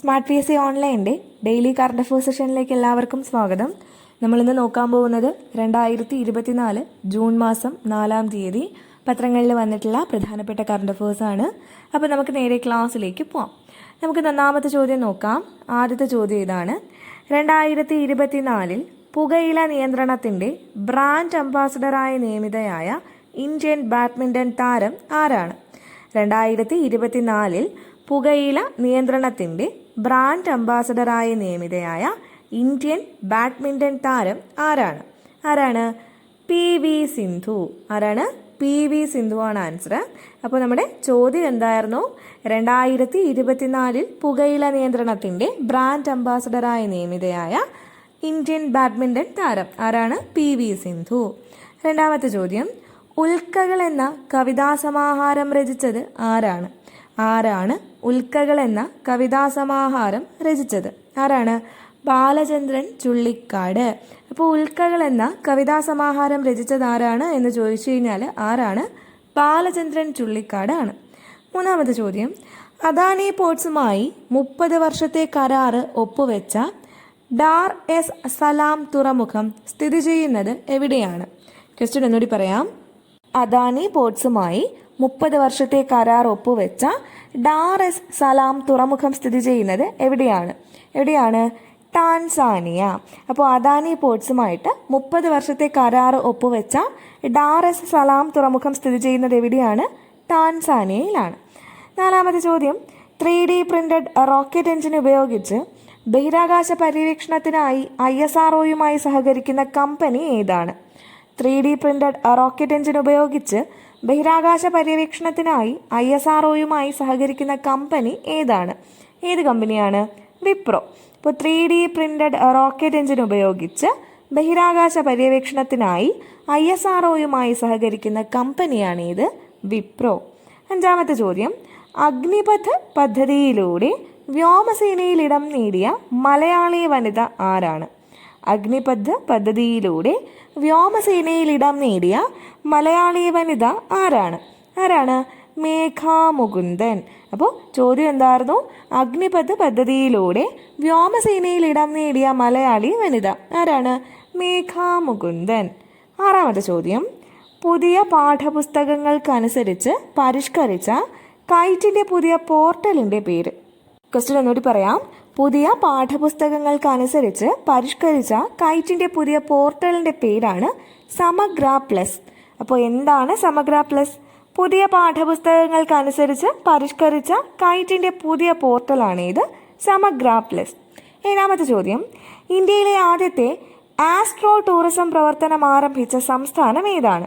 Smart P S C ഓൺലൈന്റെ daily current affairs സെഷനിലേക്ക് എല്ലാവർക്കും സ്വാഗതം. നമ്മളിന്ന് നോക്കാൻ പോകുന്നത് രണ്ടായിരത്തി ഇരുപത്തിനാല് ജൂൺ മാസം നാലാം തീയതി പത്രങ്ങളിൽ വന്നിട്ടുള്ള പ്രധാനപ്പെട്ട കറണ്ട് ആണ്. അപ്പോൾ നമുക്ക് നേരെ ക്ലാസ്സിലേക്ക് പോവാം. നമുക്ക് ഒന്നാമത്തെ ചോദ്യം നോക്കാം. ആദ്യത്തെ ചോദ്യം ഇതാണ്. രണ്ടായിരത്തി ഇരുപത്തിനാലിൽ പുകയില നിയന്ത്രണത്തിന്റെ ബ്രാൻഡ് അംബാസഡറായി നിയമിതയായ ഇന്ത്യൻ ബാഡ്മിന്റൺ താരം ആരാണ്? രണ്ടായിരത്തി ഇരുപത്തിനാലിൽ പുകയില നിയന്ത്രണത്തിന്റെ ബ്രാൻഡ് അംബാസഡറായി നിയമിതയായ ഇന്ത്യൻ ബാഡ്മിന്റൺ താരം ആരാണ്? ആരാണ്? P V Sindhu. ആരാണ്? പി വി സിന്ധു ആണ് ആൻസർ അപ്പോൾ നമ്മുടെ ചോദ്യം എന്തായിരുന്നു? രണ്ടായിരത്തി ഇരുപത്തിനാലിൽ പുകയില നിയന്ത്രണത്തിന്റെ ബ്രാൻഡ് അംബാസഡറായി നിയമിതയായ ഇന്ത്യൻ ബാഡ്മിന്റൺ താരം ആരാണ്? P V Sindhu. രണ്ടാമത്തെ ചോദ്യം. ഉൽക്കകൾ എന്ന കവിതാസമാഹാരം രചിച്ചത് ആരാണ്? ആരാണ് ഉൽക്കകൾ എന്ന കവിതാസമാഹാരം രചിച്ചത്? ആരാണ്? ബാലചന്ദ്രൻ ചുള്ളിക്കാട്. അപ്പോൾ ഉൽക്കകൾ എന്ന കവിതാസമാഹാരം രചിച്ചത് ആരാണ് എന്ന് ചോദിച്ചു കഴിഞ്ഞാൽ ആരാണ്? ബാലചന്ദ്രൻ ചുള്ളിക്കാട് ആണ്. മൂന്നാമത്തെ ചോദ്യം. അദാനി പോർട്സുമായി മുപ്പത് വർഷത്തെ കരാറ് ഒപ്പുവെച്ച ഡാർ എസ് സലാം തുറമുഖം സ്ഥിതി ചെയ്യുന്നത് എവിടെയാണ്? ക്വസ്റ്റ്യൻ ഒന്നുകൂടി പറയാം. അദാനി പോർട്സുമായി മുപ്പത് വർഷത്തെ കരാർ ഒപ്പുവെച്ച ഡാർ എസ് സലാം തുറമുഖം സ്ഥിതി ചെയ്യുന്നത് എവിടെയാണ്? എവിടെയാണ്? ടാൻസാനിയ. അപ്പോൾ അദാനി പോർട്സുമായിട്ട് മുപ്പത് വർഷത്തെ കരാർ ഒപ്പുവെച്ച ഡാർ എസ് സലാം തുറമുഖം സ്ഥിതി ചെയ്യുന്നത് എവിടെയാണ്? ടാൻസാനിയയിലാണ്. നാലാമത്തെ ചോദ്യം. Three D printed rocket engine ഉപയോഗിച്ച് ബഹിരാകാശ പര്യവേക്ഷണത്തിനായി ഐ എസ് ആർ ഒയുമായി സഹകരിക്കുന്ന കമ്പനി ഏതാണ്? Three D printed rocket engine ഉപയോഗിച്ച് ബഹിരാകാശ പര്യവേക്ഷണത്തിനായി ഐ എസ് ആർ ഒയുമായി സഹകരിക്കുന്ന കമ്പനി ഏതാണ്? ഏത് കമ്പനിയാണ്? വിപ്രോ. ഇപ്പോൾ three D printed rocket engine ഉപയോഗിച്ച് ബഹിരാകാശ പര്യവേക്ഷണത്തിനായി ഐ എസ് ആർ ഒയുമായി സഹകരിക്കുന്ന കമ്പനിയാണ് ഇത് വിപ്രോ. അഞ്ചാമത്തെ ചോദ്യം. അഗ്നിപഥ് പദ്ധതിയിലൂടെ വ്യോമസേനയിൽ ഇടം നേടിയ മലയാളി വനിത ആരാണ്? അഗ്നിപഥ് പദ്ധതിയിലൂടെ വ്യോമസേനയിൽ ഇടം നേടിയ മലയാളി വനിത ആരാണ്? ആരാണ്? മേഘ മുകുന്ദൻ. അപ്പോൾ ചോദ്യം എന്തായിരുന്നു? അഗ്നിപഥ് പദ്ധതിയിലൂടെ വ്യോമസേനയിൽ ഇടം നേടിയ മലയാളി വനിത ആരാണ്? മേഘ മുകുന്ദൻ. ആറാമത്തെ ചോദ്യം. പുതിയ പാഠപുസ്തകങ്ങൾക്കനുസരിച്ച് പരിഷ്കരിച്ച കൈറ്റിന്റെ പുതിയ പോർട്ടലിന്റെ പേര്. ക്വസ്റ്റ്യൻ ഒന്നുകൂടി പറയാം. പുതിയ പാഠപുസ്തകങ്ങൾക്കനുസരിച്ച് പരിഷ്കരിച്ച കൈറ്റിന്റെ പുതിയ പോർട്ടലിന്റെ പേരാണ് സമഗ്ര പ്ലസ്. അപ്പോൾ എന്താണ് സമഗ്ര പ്ലസ്? പുതിയ പാഠപുസ്തകങ്ങൾക്കനുസരിച്ച് പരിഷ്കരിച്ച കൈറ്റിന്റെ പുതിയ പോർട്ടലാണ് ഇത് സമഗ്ര പ്ലസ്. ഏഴാമത്തെ ചോദ്യം. ഇന്ത്യയിലെ ആദ്യത്തെ ആസ്ട്രോ ടൂറിസം പ്രവർത്തനം ആരംഭിച്ച സംസ്ഥാനം ഏതാണ്?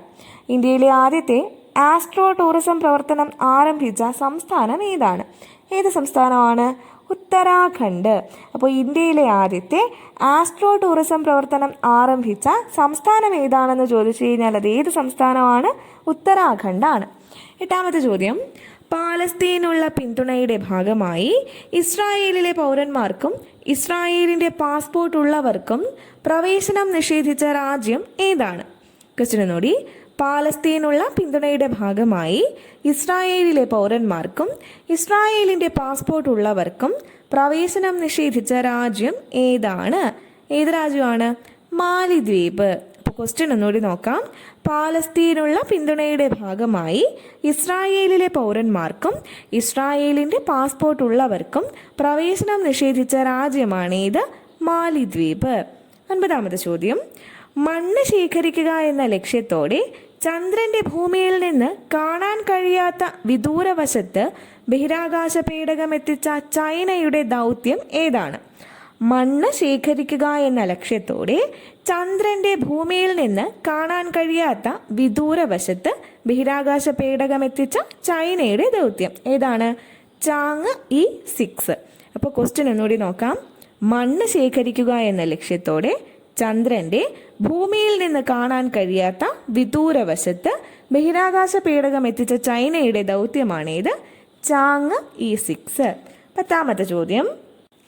ഇന്ത്യയിലെ ആദ്യത്തെ ആസ്ട്രോ ടൂറിസം പ്രവർത്തനം ആരംഭിച്ച സംസ്ഥാനം ഏതാണ്? ഏത് സംസ്ഥാനമാണ്? ഉത്തരാഖണ്ഡ്. അപ്പോൾ ഇന്ത്യയിലെ ആദ്യത്തെ ആസ്ട്രോ ടൂറിസം പ്രവർത്തനം ആരംഭിച്ച സംസ്ഥാനം ഏതാണെന്ന് ചോദിച്ചു കഴിഞ്ഞാൽ അത് ഏത് സംസ്ഥാനമാണ്? ഉത്തരാഖണ്ഡാണ്. എട്ടാമത്തെ ചോദ്യം. പാലസ്തീനുള്ള പിന്തുണയുടെ ഭാഗമായി ഇസ്രായേലിലെ പൗരന്മാർക്കും ഇസ്രായേലിന്റെ പാസ്പോർട്ട് ഉള്ളവർക്കും പ്രവേശനം നിഷേധിച്ച രാജ്യം ഏതാണ്? ക്വസ്റ്റിനോടി പാലസ്തീനുള്ള പിന്തുണയുടെ ഭാഗമായി ഇസ്രായേലിലെ പൗരന്മാർക്കും ഇസ്രായേലിന്റെ പാസ്പോർട്ട് ഉള്ളവർക്കും പ്രവേശനം നിഷേധിച്ച രാജ്യം ഏതാണ്? ഏത് രാജ്യമാണ്? മാലിദ്വീപ്. ക്വസ്റ്റ്യൻ ഒന്നുകൂടി നോക്കാം. പാലസ്തീനുള്ള പിന്തുണയുടെ ഭാഗമായി ഇസ്രായേലിലെ പൗരന്മാർക്കും ഇസ്രായേലിന്റെ പാസ്പോർട്ട് ഉള്ളവർക്കും പ്രവേശനം നിഷേധിച്ച രാജ്യമാണ് ഇത് മാലിദ്വീപ്. ഒൻപതാമത്തെ ചോദ്യം. മണ്ണ് ശേഖരിക്കുക എന്ന ലക്ഷ്യത്തോടെ ചന്ദ്രന്റെ ഭൂമിയിൽ നിന്ന് കാണാൻ കഴിയാത്ത വിദൂരവശത്ത് ബഹിരാകാശ പേടകം എത്തിച്ച ചൈനയുടെ ദൗത്യം ഏതാണ്? മണ്ണ് ശേഖരിക്കുക എന്ന ലക്ഷ്യത്തോടെ ചന്ദ്രന്റെ ഭൂമിയിൽ നിന്ന് കാണാൻ കഴിയാത്ത വിദൂരവശത്ത് ബഹിരാകാശ പേടകം എത്തിച്ച ചൈനയുടെ ദൗത്യം ഏതാണ്? Chang'e six. അപ്പോൾ ക്വസ്റ്റ്യൻ ഒന്നുകൂടി നോക്കാം. മണ്ണ് ശേഖരിക്കുക എന്ന ലക്ഷ്യത്തോടെ ചന്ദ്രന്റെ ഭൂമിയിൽ നിന്ന് കാണാൻ കഴിയാത്ത വിദൂരവശത്ത് ബഹിരാകാശ പേടകം എത്തിച്ച ചൈനയുടെ ദൗത്യമാണേത്. ചാങ് ഇ സിക്സ് പത്താമത്തെ ചോദ്യം.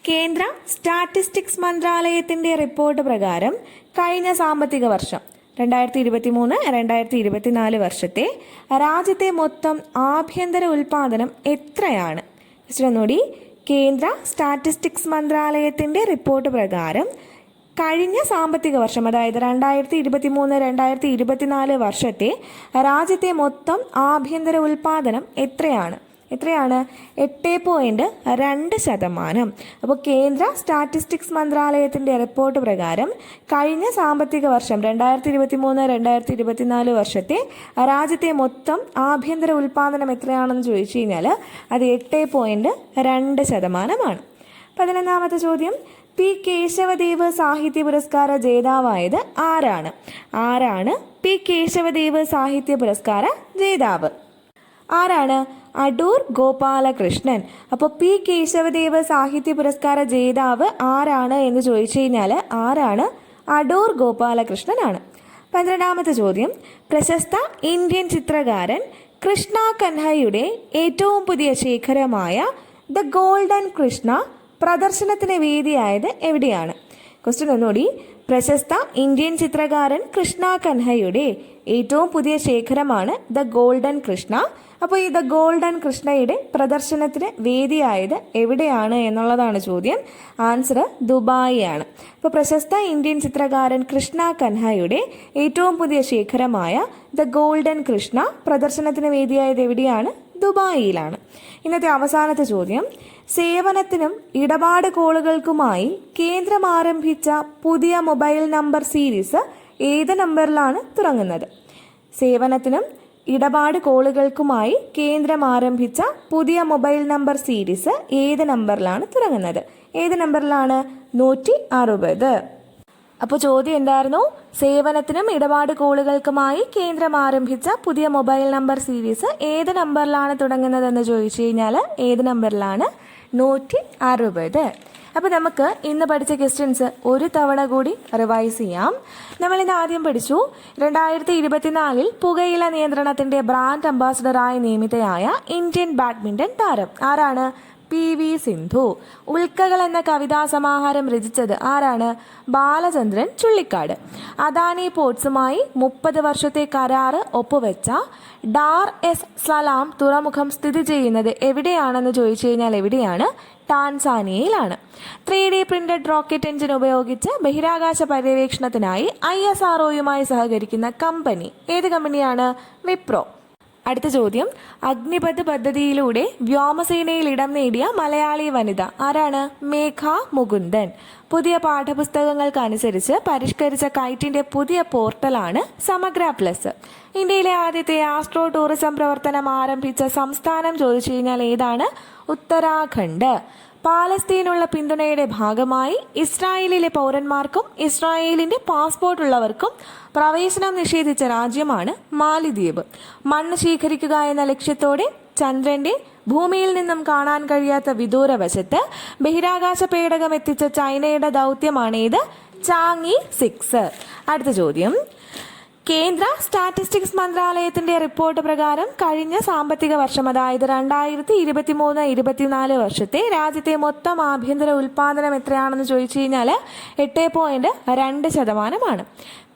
കേന്ദ്ര സ്റ്റാറ്റിസ്റ്റിക്സ് മന്ത്രാലയത്തിന്റെ റിപ്പോർട്ട് പ്രകാരം കഴിഞ്ഞ സാമ്പത്തിക വർഷം രണ്ടായിരത്തി ഇരുപത്തി മൂന്ന് രണ്ടായിരത്തി ഇരുപത്തിനാല് വർഷത്തെ രാജ്യത്തെ മൊത്തം ആഭ്യന്തര ഉൽപാദനം എത്രയാണ്? ഒന്നുകൂടി. കേന്ദ്ര സ്റ്റാറ്റിസ്റ്റിക്സ് മന്ത്രാലയത്തിന്റെ റിപ്പോർട്ട് പ്രകാരം കഴിഞ്ഞ സാമ്പത്തിക വർഷം അതായത് രണ്ടായിരത്തി ഇരുപത്തി മൂന്ന് രണ്ടായിരത്തി ഇരുപത്തിനാല് വർഷത്തെ രാജ്യത്തെ മൊത്തം ആഭ്യന്തര ഉൽപാദനം എത്രയാണ്? എത്രയാണ്? എട്ട് പോയിന്റ് രണ്ട് ശതമാനം. അപ്പോൾ കേന്ദ്ര സ്റ്റാറ്റിസ്റ്റിക്സ് മന്ത്രാലയത്തിന്റെ റിപ്പോർട്ട് പ്രകാരം കഴിഞ്ഞ സാമ്പത്തിക വർഷം രണ്ടായിരത്തി ഇരുപത്തി മൂന്ന് രണ്ടായിരത്തി ഇരുപത്തിനാല് വർഷത്തെ രാജ്യത്തെ മൊത്തം ആഭ്യന്തര ഉൽപാദനം എത്രയാണെന്ന് ചോദിച്ചു കഴിഞ്ഞാൽ അത് എട്ട് പോയിന്റ് രണ്ട് ശതമാനമാണ്. പതിനൊന്നാമത്തെ ചോദ്യം. പി കേശവദേവ് സാഹിത്യ പുരസ്കാര ജേതാവായത് ആരാണ്? ആരാണ് പി കേശവദേവ് സാഹിത്യ പുരസ്കാര ജേതാവ്? ആരാണ്? അടൂർ ഗോപാലകൃഷ്ണൻ. അപ്പോൾ പി കേശവദേവ് സാഹിത്യ പുരസ്കാര ജേതാവ് ആരാണ് എന്ന് ചോദിച്ചു കഴിഞ്ഞാൽ ആരാണ്? അടൂർ ഗോപാലകൃഷ്ണനാണ്. പന്ത്രണ്ടാമത്തെ ചോദ്യം. പ്രശസ്ത ഇന്ത്യൻ ചിത്രകാരൻ കൃഷ്ണ കൻഹയുടെ ഏറ്റവും പുതിയ ശേഖരമായ ദ ഗോൾഡൻ കൃഷ്ണ പ്രദർശനത്തിന് വേദിയായത് എവിടെയാണ്? ക്വസ്റ്റ്യൻ ഒന്നുകൂടി. പ്രശസ്ത ഇന്ത്യൻ ചിത്രകാരൻ കൃഷ്ണ കൻഹയുടെ ഏറ്റവും പുതിയ ശേഖരമാണ് ദ ഗോൾഡൻ കൃഷ്ണ. അപ്പോൾ ഈ ദ ഗോൾഡൻ കൃഷ്ണയുടെ പ്രദർശനത്തിന് വേദിയായത് എവിടെയാണ് എന്നുള്ളതാണ് ചോദ്യം. ആൻസർ ദുബായി ആണ് അപ്പോൾ പ്രശസ്ത ഇന്ത്യൻ ചിത്രകാരൻ കൃഷ്ണ കൻഹയുടെ ഏറ്റവും പുതിയ ശേഖരമായ ദ ഗോൾഡൻ കൃഷ്ണ പ്രദർശനത്തിന് വേദിയായത് എവിടെയാണ്? ദുബായിയിലാണ് ഇന്നത്തെ അവസാനത്തെ ചോദ്യം. സേവനത്തിനും ഇടപാട് കോളുകൾക്കുമായി കേന്ദ്രം ആരംഭിച്ച പുതിയ മൊബൈൽ നമ്പർ സീരീസ് ഏത് നമ്പറിലാണ് തുടങ്ങുന്നത്? സേവനത്തിനും ഇടപാട് കോളുകൾക്കുമായി കേന്ദ്രം ആരംഭിച്ച പുതിയ മൊബൈൽ നമ്പർ സീരീസ് ഏത് നമ്പറിലാണ് തുടങ്ങുന്നത്? ഏത് നമ്പറിലാണ്? നൂറ്റി അറുപത്. അപ്പോൾ ചോദ്യം എന്തായിരുന്നു? സേവനത്തിനും ഇടപാട് കോളുകൾക്കുമായി കേന്ദ്രം ആരംഭിച്ച പുതിയ മൊബൈൽ നമ്പർ സീരീസ് ഏത് നമ്പറിലാണ് തുടങ്ങുന്നതെന്ന് ചോദിച്ചു കഴിഞ്ഞാൽ ഏത് നമ്പറിലാണ്? നൂറ്റി അറുപത് അപ്പോൾ നമുക്ക് ഇന്ന് പഠിച്ച ക്വസ്റ്റ്യൻസ് ഒരു തവണ കൂടി റിവൈസ് ചെയ്യാം. നമ്മൾ ഇന്ന് ആദ്യം പഠിച്ചു രണ്ടായിരത്തി ഇരുപത്തിനാലിൽ പുകയില നിയന്ത്രണത്തിന്റെ ബ്രാൻഡ് അംബാസഡറായി നിയമിതയായ ഇന്ത്യൻ ബാഡ്മിന്റൺ താരം. ആരാണ്? P V Sindhu. ഉൽക്കകൾ എന്ന കവിതാ സമാഹാരം രചിച്ചത് ആരാണ്? ബാലചന്ദ്രൻ ചുള്ളിക്കാട്. അദാനി പോർട്സുമായി മുപ്പത് വർഷത്തെ കരാറ് ഒപ്പുവെച്ച ഡാർ എസ് സലാം തുറമുഖം സ്ഥിതി ചെയ്യുന്നത് എവിടെയാണെന്ന് ചോദിച്ചു കഴിഞ്ഞാൽ എവിടെയാണ്? ടാൻസാനിയയിലാണ്. Three D printed rocket engine ഉപയോഗിച്ച് ബഹിരാകാശ പര്യവേക്ഷണത്തിനായി ഐ എസ് ആർ സഹകരിക്കുന്ന കമ്പനി. ഏത് കമ്പനിയാണ്? വിപ്രോ. അടുത്ത ചോദ്യം. അഗ്നിപഥ് പദ്ധതിയിലൂടെ വ്യോമസേനയിൽ ഇടം നേടിയ മലയാളി വനിത ആരാണ്? മേഘ മുകുന്ദൻ. പുതിയ പാഠപുസ്തകങ്ങൾക്കനുസരിച്ച് പരിഷ്കരിച്ച കൈറ്റിന്റെ പുതിയ പോർട്ടലാണ് സമഗ്ര പ്ലസ് ഇന്ത്യയിലെ ആദ്യത്തെ ആസ്ട്രോ ടൂറിസം പ്രവർത്തനം ആരംഭിച്ച സംസ്ഥാനം ചോദിച്ചു കഴിഞ്ഞാൽ ഏതാണ്? ഉത്തരാഖണ്ഡ്. പാലസ്തീനുള്ള പിന്തുണയുടെ ഭാഗമായി ഇസ്രായേലിലെ പൗരന്മാർക്കും ഇസ്രായേലിന്റെ പാസ്പോർട്ട് ഉള്ളവർക്കും പ്രവേശനം നിഷേധിച്ച രാജ്യമാണ് മാലിദ്വീപ്. മണ്ണ് ശേഖരിക്കുക എന്ന ലക്ഷ്യത്തോടെ ചന്ദ്രന്റെ ഭൂമിയിൽ നിന്നും കാണാൻ കഴിയാത്ത വിദൂര വശത്ത് ബഹിരാകാശ പേടകം എത്തിച്ച ചൈനയുടെ ദൗത്യമാണ് ഇത് ചാങ്ങി സിക്സ്. അടുത്ത ചോദ്യം. കേന്ദ്ര സ്റ്റാറ്റിസ്റ്റിക്സ് മന്ത്രാലയത്തിന്റെ റിപ്പോർട്ട് പ്രകാരം കഴിഞ്ഞ സാമ്പത്തിക വർഷം അതായത് രണ്ടായിരത്തി ഇരുപത്തി മൂന്ന് ഇരുപത്തിനാല് വർഷത്തെ രാജ്യത്തെ മൊത്തം ആഭ്യന്തര ഉൽപാദനം എത്രയാണെന്ന് ചോദിച്ചു കഴിഞ്ഞാൽ എട്ട് പോയിന്റ് രണ്ട് ശതമാനമാണ്.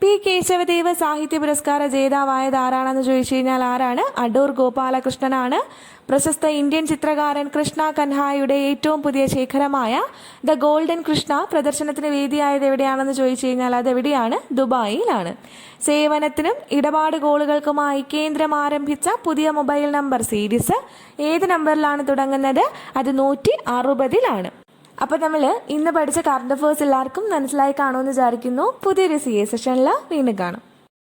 പി കേശവദേവ് സാഹിത്യ പുരസ്കാര ജേതാവായത് ആരാണെന്ന് ചോദിച്ചു കഴിഞ്ഞാൽ ആരാണ്? അടൂർ ഗോപാലകൃഷ്ണനാണ്. പ്രശസ്ത ഇന്ത്യൻ ചിത്രകാരൻ കൃഷ്ണ കൻഹായുടെ ഏറ്റവും പുതിയ ശേഖരമായ ദ ഗോൾഡൻ കൃഷ്ണ പ്രദർശനത്തിന് വേദിയായത് എവിടെയാണെന്ന് ചോദിച്ചു കഴിഞ്ഞാൽ അത് എവിടെയാണ് ദുബായിലാണ്. സേവനത്തിനും ഇടപാട് കോളുകൾക്കുമായി കേന്ദ്രം ആരംഭിച്ച പുതിയ മൊബൈൽ നമ്പർ സീരീസ് ഏത് നമ്പറിലാണ് തുടങ്ങുന്നത്? അത് നൂറ്റി അറുപതിലാണ്. അപ്പോൾ നമ്മൾ ഇന്ന് പഠിച്ച കറണ്ട് അഫേഴ്സ് എല്ലാവർക്കും മനസ്സിലായി കാണുമെന്ന് വിചാരിക്കുന്നു. പുതിയൊരു സി എ സെഷനിൽ വീണ്ടും കാണാം.